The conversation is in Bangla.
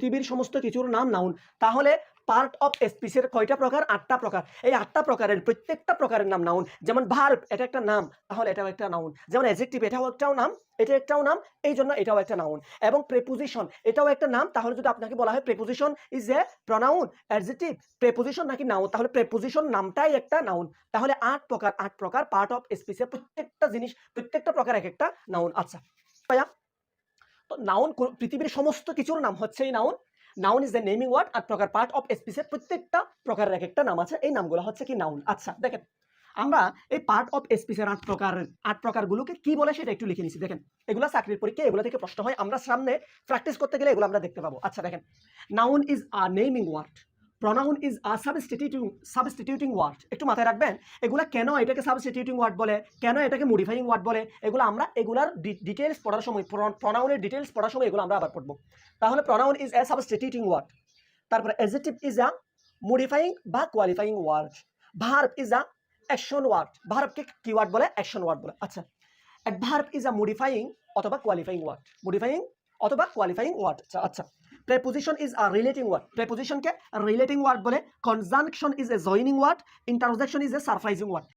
পৃথিবীর সমস্ত কিছুর নাম নাউন। তাহলে পার্ট অফ স্পিসের কয়টা প্রকার? আটটা প্রকার। এই আটটা প্রকারের প্রত্যেকটা প্রকারের নাম নাউন। যেমন ভার্ব এটা একটা নাম, তাহলে এটাও একটা নাউন। যেমন অ্যাজেক্টিভ এটাও একটাও নাম, এটা একটাও নাম, এই জন্য এটাও একটা নাউন। এবং প্রেপোজিশন এটাও একটা নাম, তাহলে যদি আপনাকে বলা হয় preposition is a pronoun adjective preposition নাকি নাউন, তাহলে প্রেপোজিশন নামটাই একটা নাউন। তাহলে আট প্রকার আট প্রকার পার্ট অফ স্পিসের প্রত্যেকটা জিনিস, প্রত্যেকটা প্রকার এক একটা নাউন। আচ্ছা ভাইয়া তো নাউন পৃথিবীর সমস্ত কিছুর নাম হচ্ছে এই noun noun is the naming word আট প্রকার পার্ট অফ স্পিসের প্রত্যেকটা প্রকারের এক একটা নাম আছে। এই নামগুলো হচ্ছে কি নাউন আচ্ছা দেখেন, আমরা এই পার্ট অফ স্পিসের আট প্রকার, আট প্রকারগুলোকে কি বলে সেটা একটু লিখে নিছি। দেখেন, এগুলো চাকরির পরীক্ষা এগুলো থেকে প্রশ্ন হয়। আমরা সামনে প্র্যাকটিস করতে গেলে এগুলো আমরা দেখতে পাবো। আচ্ছা দেখেন noun is a naming word pronoun is a substituting substituting word একটু মাথায় রাখবেন, এগুলা কেন এটাকে সাবস্টিটিউটিং ওয়ার্ড বলে? কেন এটাকে মডিফাইং ওয়ার্ড বলে? এগুলো আমরা, এগুলার ডিটেলস পড়ার সময় প্রনাউনের ডিটেলস পড়ার সময় এগুলো আমরা আবার পড়ব। তাহলে pronoun is a substituting word তারপরে অ্যাজেটিভ ইজ আ মডিফাইং বা qualifying word verb is a action word ভার্বকে কি ওয়ার্ড বলে? অ্যাকশন ওয়ার্ড বলে। আচ্ছা অ্যাডভার্ব ইজ আ মডিফাইং অথবা কোয়ালিফাইং ওয়ার্ড মডিফাইং অথবা কোয়ালিফাইং ওয়ার্ড আচ্ছা আচ্ছা। Preposition is a relating word preposition K relating word বলে conjunction is a joining word interjection is a surprising word